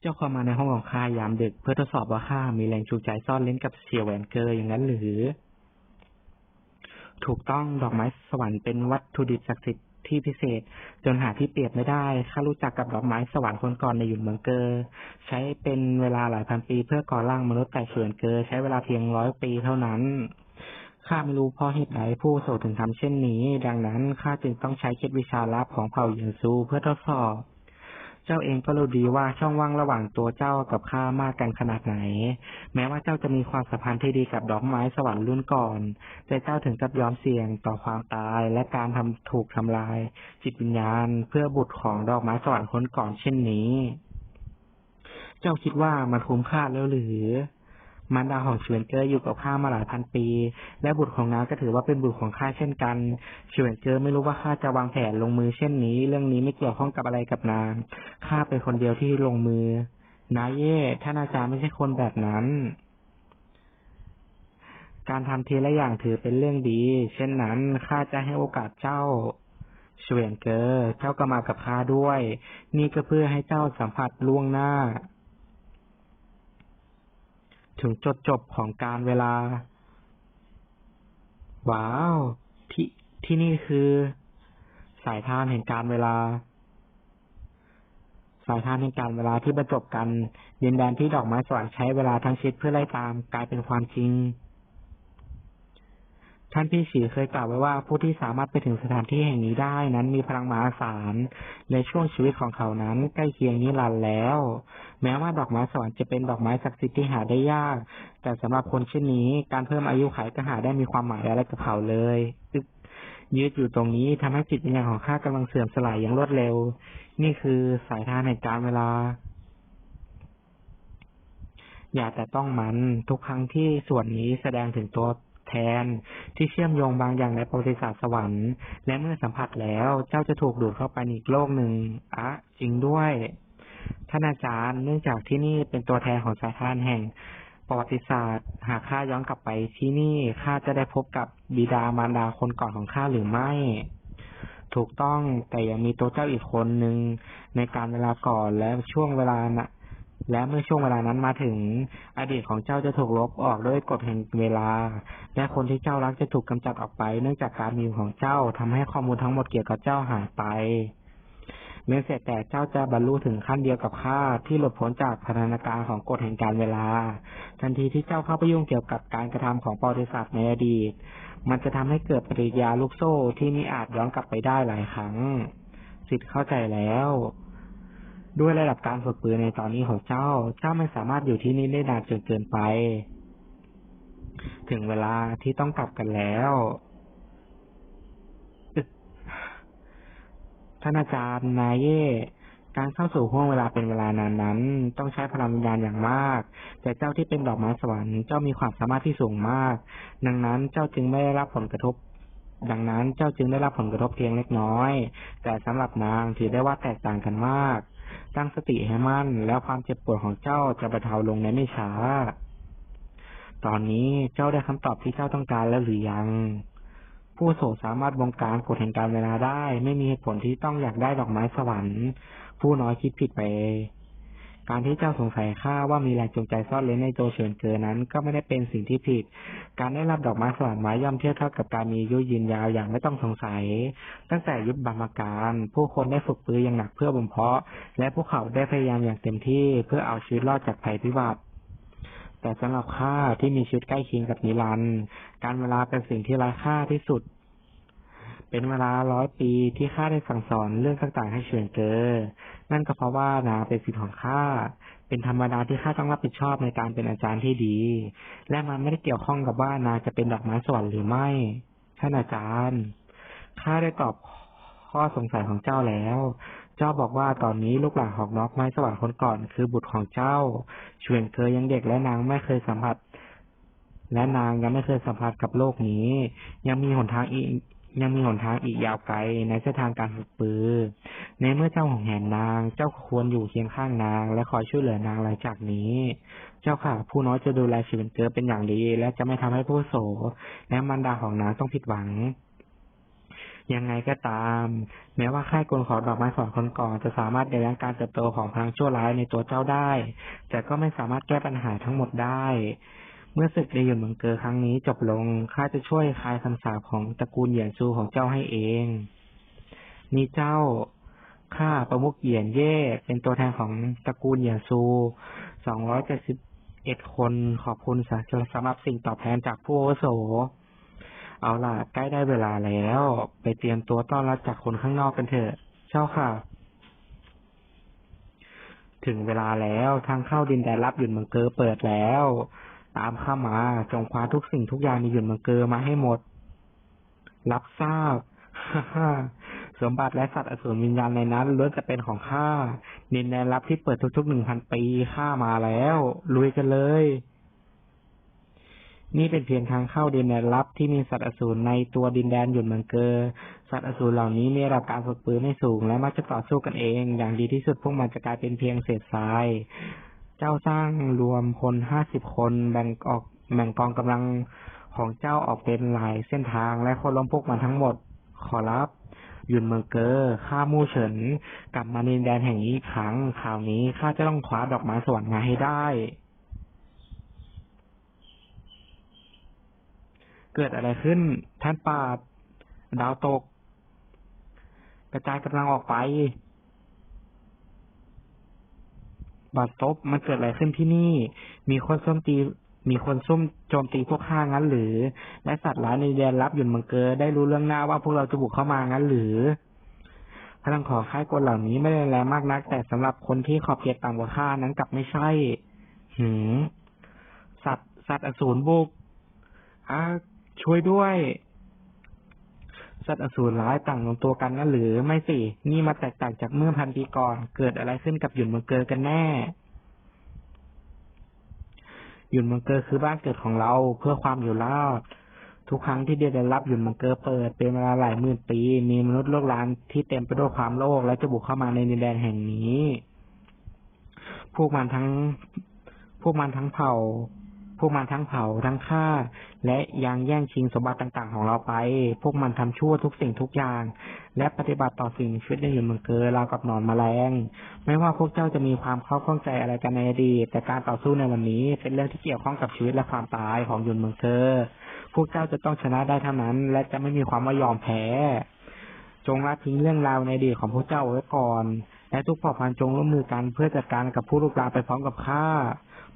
เจ้าเข้ามาในห้องของข้ายามดึก เพื่อทดสอบว่าข้ามีแรงจูงใจซ่อนเล่นกับเสี่ยวแหวนเกออย่างนั้นหรือ ถูกต้องดอกไม้สวรรค์เป็นวัตถุดิบศักดิ์สิทธิ์ที่พิเศษ จนหาที่เปรียบไม่ได้ข้ารู้จักกับดอกไม้สวรรค์คนก่อนในหยุนเมืองเกอใช้เป็นเวลาหลายพันปีเพื่อก่อร่างมนุษย์แต่เฉือนเกอใช้เวลาเพียงร้อยปีเท่านั้นข้าไม่รู้เพราะเหตุใดผู้โสถึงทำเช่นนี้ ดังนั้นข้าจึงต้องใช้เคล็ดวิชาลับของเผ่าเหยียนซูเพื่อทดสอบ เจ้าเองก็รู้ดีว่าช่องว่างระหว่างตัวเจ้ากับข้ามากกันขนาดไหน แม้ว่าเจ้าจะมีความสัมพันธ์ที่ดีกับดอกไม้สวรรค์รุ่นก่อน แต่เจ้าถึงกับยอมเสี่ยงต่อความตายและการทำถูกทำลาย จิตวิญญาณ เพื่อบุตรของดอกไม้สวรรค์คนก่อนเช่นนี้ เจ้าคิดว่ามันคุ้มค่าแล้วหรือ มารดาของเฉวนเกอร์อยู่กับข้ามาหลายพันปี และบุตรของนางก็ถือว่าเป็นบุตรของข้าเช่นกันเฉวนเกอร์ไม่รู้ว่าข้าจะวางแผนลงมือเช่นนี้ เรื่องนี้ไม่เกี่ยวข้องกับอะไรกับนางข้าเป็นคนเดียวที่ลงมือนายเย่ท่านอาจารย์ไม่ใช่คนแบบนั้น การทำทีละอย่างถือเป็นเรื่องดี เช่นนั้นข้าจะให้โอกาสเจ้าเฉวนเกอร์ เจ้าก็มากับข้าด้วย นี่ก็เพื่อให้เจ้าสัมผัสล่วงหน้า ถึงจุดจบของการเวลา ว้าว ที่ที่นี่คือ สายทานแห่งการเวลา สายทานแห่งการเวลาที่บรรจบกันดินแดนที่ดอกไม้สวรรค์ใช้เวลาทั้งชีวิตเพื่อไล่ตามกลายเป็นความจริง ท่านพี่ฉีเคยกล่าวไว้ว่าผู้ที่สามารถไปถึงสถานที่แห่งนี้ได้นั้นมีพลังมหาศาลในช่วงชีวิตของเขานั้นใกล้เคียงนิรันดร์แล้ว แม้ว่าดอกไม้สวรรค์จะเป็นดอกไม้ศักดิ์สิทธิ์ที่หาได้ยาก แต่สำหรับคนเช่นนี้ การเพิ่มอายุขัยก็หาได้มีความหมายอะไรกับเขาเลยอึ๊กยืดอยู่ตรงนี้ทำให้จิตวิญญาณของข้ากำลังเสื่อมสลายอย่างรวดเร็ว นี่คือสายทานแห่งการเวลา อย่าแต่ต้องมันทุกครั้งที่ส่วนนี้แสดงถึงตัว แทน ที่เชื่อมโยงบางอย่างในประวัติศาสตร์สวรรค์ และเมื่อสัมผัสแล้วเจ้าจะถูกดูดเข้าไปในอีกโลกหนึ่งอะจริงด้วยท่านอาจารย์เนื่องจากที่นี่เป็นตัวแทนของสายทานแห่งประวัติศาสตร์ หากข้าย้อนกลับไปที่นี่ข้าจะได้พบกับบิดามารดาคนก่อนของข้าหรือไม่ ถูกต้องแต่ยังมีตัวเจ้าอีกคนหนึ่งในการเวลาก่อนและช่วงเวลานะ และเมื่อช่วงเวลานั้นมาถึงอดีตของเจ้าจะถูกลบออกด้วยกฎแห่งเวลา และคนที่เจ้ารักจะถูกกำจัดออกไป เนื่องจากการมีอยู่ของเจ้าทำให้ข้อมูลทั้งหมดเกี่ยวกับเจ้าหายไปเมื่อเสร็จแต่เจ้าจะบรรลุถึงขั้นเดียวกับข้าที่หลุดพ้นจากพันธนาการของกฎแห่งการเวลา ทันทีที่เจ้าเข้าไปยุ่งเกี่ยวกับการกระทำของประวัติศาสตร์ในอดีต มันจะทำให้เกิดปฏิกิริยาลูกโซ่ที่มิอาจย้อนกลับไปได้หลายครั้ง สิทธิ์เข้าใจแล้ว ด้วยระดับการฝึกปืนในตอนนี้ของเจ้า เจ้าไม่สามารถอยู่ที่นี่ได้นานจนเกินไป ถึงเวลาที่ต้องกลับกันแล้วท่านอาจารย์นายเย่การเข้าสู่ห่วงเวลาเป็นเวลานานนั้น ต้องใช้พลังวิญญาณอย่างมาก แต่เจ้าที่เป็นดอกไม้สวรรค์เจ้ามีความสามารถที่สูงมาก ดังนั้นเจ้าจึงไม่ได้รับผลกระทบ ดังนั้นเจ้าจึงได้รับผลกระทบเพียงเล็กน้อย แต่สำหรับนางถือได้ว่าแตกต่างกันมาก ตั้งสติให้มั่น แล้วความเจ็บปวดของเจ้าจะบรรเทาลงในไม่ช้า ตอนนี้เจ้าได้คำตอบที่เจ้าต้องการแล้วหรือยัง ผู้โสสามารถบงการกฎแห่งการเวลาได้ ไม่มีเหตุผลที่ต้องอยากได้ดอกไม้สวรรค์ ผู้น้อยคิดผิดไป การที่เจ้าสงสัยข้าว่ามีแรงจูงใจซ่อนเร้นในโจเฉินเกินนั้น ก็ไม่ได้เป็นสิ่งที่ผิด การได้รับดอกไม้สวรรค์ไว้ย่อมเทียบเท่ากับการมีอายุยืนยาวอย่างไม่ต้องสงสัย ตั้งแต่ยุคบรรมการ ผู้คนได้ฝึกปืนอย่างหนักเพื่อบ่มเพาะ และพวกเขาได้พยายามอย่างเต็มที่เพื่อเอาชีวิตรอดจากภัยพิบัติแต่สำหรับข้าที่มีชีวิตใกล้เคียงกับนิรันดร์การเวลาเป็นสิ่งที่ไร้ค่าที่สุด เป็นเวลาร้อยปีที่ข้าได้สั่งสอนเรื่องต่างๆ ให้เฉินเกอนั่นก็เพราะว่านางเป็นสิทธิ์ของข้า เป็นธรรมดาที่ข้าต้องรับผิดชอบในการเป็นอาจารย์ที่ดี และมันไม่ได้เกี่ยวข้องกับว่านางจะเป็นดอกไม้สวรรค์หรือไม่ ท่านอาจารย์ ข้าได้ตอบข้อสงสัยของเจ้าแล้ว เจ้าบอกว่าตอนนี้ลูกหลานของนอกไม้สวรรค์คนก่อน คือบุตรของเจ้าเฉวนเคยยังเด็กและนางไม่เคยสัมผัสและนางยังไม่เคยสัมผัสกับโลกนี้ ยังมีหนทางอีก ยังมีหนทางอีกยาวไกลในเส้นทางการฝึกปือ ในเมื่อเจ้าของแหนนาง เจ้าควรอยู่เคียงข้างนาง และคอยช่วยเหลือนางหลังจากนี้ เจ้าค่ะ ผู้น้อยจะดูแลชีวิตเกิดเป็นอย่างดี และจะไม่ทำให้ผู้โส และมารดาของนางต้องผิดหวัง ยังไงก็ตาม แม้ว่าค่ายกลขอดอกไม้สวรรค์คนก่อนจะสามารถยับยั้งการเติบโตของพลังชั่วร้ายในตัวเจ้าได้ แต่ก็ไม่สามารถแก้ปัญหาทั้งหมดได้ เมื่อศึกในหยุนเมืองเกอครั้งนี้จบลง ข้าจะช่วยคลายคำสาปของตระกูลเหยียนซูของเจ้าให้เอง นี่เจ้า ข้าประมุขเหยียนเย่ เป็นตัวแทนของตระกูลเหยียนซูสองร้อยเจ็ดสิบเอ็ดคนขอบคุณสำหรับสิ่งตอบแทนจากผู้อาวุโส เอาล่ะ ใกล้ได้เวลาแล้ว ไปเตรียมตัวต้อนรับจากคนข้างนอกกันเถอะ เจ้าค่ะ ถึงเวลาแล้วทางเข้าดินแดนลับหยุนเมืองเกอเปิดแล้ว ตามข้ามา จงคว้าทุกสิ่งทุกอย่างในหยุนเมืองเกอมาให้หมด รับทราบสมบัติและสัตว์อสูรวิญญาณในนั้นล้วนจะเป็นของข้าดินแดนลับที่เปิดทุกๆหนึ่งพันปีข้ามาแล้ว ลุยกันเลย นี่เป็นเพียงทางเข้าดินแดนลับที่มีสัตว์อสูรในตัวดินแดนหยุดเมืองเกอสัตว์อสูรเหล่านี้มีระดับการฝึกปืนไม่สูงและมักจะต่อสู้กันเอง อย่างดีที่สุดพวกมันจะกลายเป็นเพียงเศษทราย เจ้าสร้างรวมพลห้าสิบคนแบ่งออกแบ่งกองกำลังของเจ้าออกเป็นหลายเส้นทางและคนล้มพวกมันทั้งหมดขอรับยุนเมืองเกอร์ข้ามู่เฉิน กลับมาในดินแดนแห่งนี้อีกครั้งคราวนี้ข้าจะต้องคว้าดอกไม้สวรรค์มาให้ได้ เกิดอะไรขึ้น ท่านปาด ดาวตก กระจายกำลังออกไป บาดซบมันเกิดอะไรขึ้นที่นี่ มีคนส้มตี มีคนซุ่มโจมตีพวกข้างั้นหรือ และสัตว์ร้ายในแดนลับหยุนมืองเกอได้รู้เรื่องหน้าว่าพวกเราจะบุกเข้ามางั้นหรือพลังของค่ายกลเหล่านี้ไม่ได้แรงมากนัก แต่สำหรับคนที่ขอบเขตต่ำกว่าข้านั้นกลับไม่ใช่ หืม สัตว์สัตว์อสูรบุกอ่าช่วยด้วย สัตว์อสูรร้ายต่างลงตัวกันนั่นหรือไม่สิ นี่มาแตกต่างจากเมื่อพันปีก่อน เกิดอะไรขึ้นกับหยุนเมืองเกอกันแน่หยุนเมืองเกอคือบ้านเกิดของเราเพื่อความอยู่รอด ทุกครั้งที่เดียได้รับหยุนเมืองเกอเปิดเป็นเวลาหลายหมื่นปี มีมนุษย์โลกล้านที่เต็มไปด้วยความโลภและจะบุกเข้ามาในดินแดนแห่งนี้ พวกมันทั้ง พวกมันทั้งเผ่า พวกมันทั้งเผาทั้งฆ่า และยังแย่งชิงสมบัติต่างๆ ของเราไป พวกมันทำชั่วทุกสิ่งทุกอย่าง และปฏิบัติต่อสิ่งชีวิตในหยุนเมืองเกอราวกับหนอนแมลง ไม่ว่าพวกเจ้าจะมีความเข้าข้องใจอะไรกันในอดีต แต่การต่อสู้ในวันนี้เป็นเรื่องที่เกี่ยวข้องกับชีวิตและความตายของหยุนเมืองเกอพวกเจ้าจะต้องชนะได้เท่านั้น และจะไม่มีความว่ายอมแพ้ จงละทิ้งเรื่องราวในอดีตของพวกเจ้าไว้ก่อน และทุกเผ่าพันธุ์จงร่วมมือกันเพื่อจัดการกับผู้ลุกลามไปพร้อมกับข้า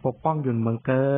ปกป้องหยุนเมืองเกอ